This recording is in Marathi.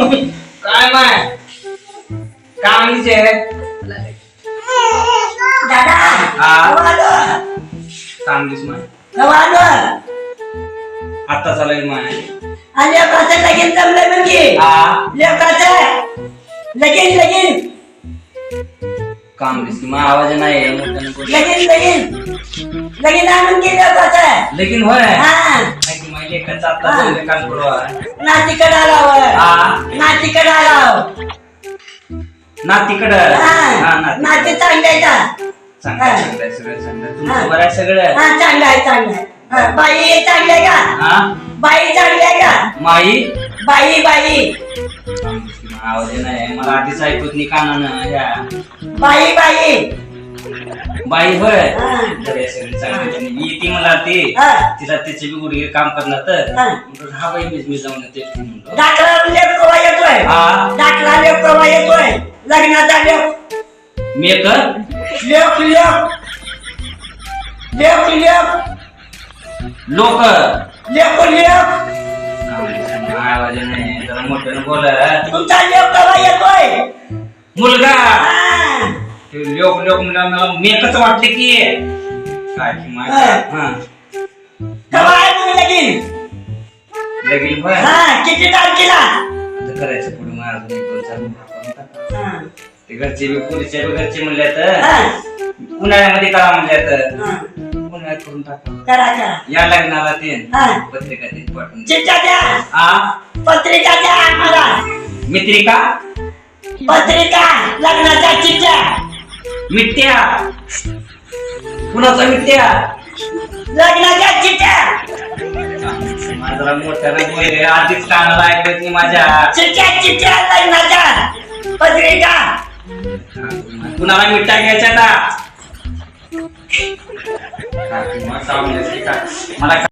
काय माय? कामलीचे दादा! हा. केव्हा आलो? कामलीच माय. केव्हा आलो? आता चालेल माय. आणि लेकराचं लगीन जमलंय म्हणजे. हा? लेकराचं लगीन लगीन. कामलीच माय आवाज नाही बोल. लगीन लगीन. लगीन आणून गेलं लेकराचं. लेकिन होय? हा. एकाच आता नातीकडे आलावर. हा? नातीकडे आलाव. नातीकडं? हा. नाती नाती चांगलं आहे का चांगलं आहे, चांगलं आहे, सगळं चांगलं. आहे. तुमचं बरं आहे सगळं? हा चांगलं आहे चांगलं आहे. हा, बाई चांगली आहे का? हा? बाई चांगली आहे का? माई? बाई बाई. आवाज नाही. मला आधीच ऐकत नाही कानानं. ह्या बाई बाई. बाई होय सगळे चांगले. मी येते मला ती हा. तिला त्याचे बी गुडघे काम करणार तर हा. म्हणलं, हा बाई मीच मी जाऊन येते म्हणलं. दाखला लेप केव्हा येतोय हा. दाखला येतोय लग्नाचा मी लोक आवाज नाही जरा मोठ्यानं बोल तुमचा केव्हा येतोय मुलगा. ते लोक लोक मला मला मेकच वाटले की काय की हा. हा. केव्हा आहे तुम्ही लगीन. लगीन होय? हा किती तारखेला? आता करायचं पुढे. हा. ते घरचे बी बी घरचे म्हणले तर. हा. उन्हाळ्यामध्ये करा म्हणले तर. हा. उन्हाळ्यात करून टाका. करा करा. या लग्नाला ते हा. पत्रिका ते पाठवून दे. चिठ्ठ्या द्या. आ पत्रिका द्या आम्हाला. मित्रिका? पत्रिका लग्नाच्या चिठ्ठ्या. मिठ्या. कुणाचा मिठ्या? लग्नाच्या चिठ्ठ्या. माझा मोठ्यानं बोल रे आधीच कानाला ऐकत नाही माझ्या. चिठ्ठ्या चिठ्ठ्या लग्नाच्या. पत्रिका. कुणाला मिठ्ठा घ्यायच्या का? मला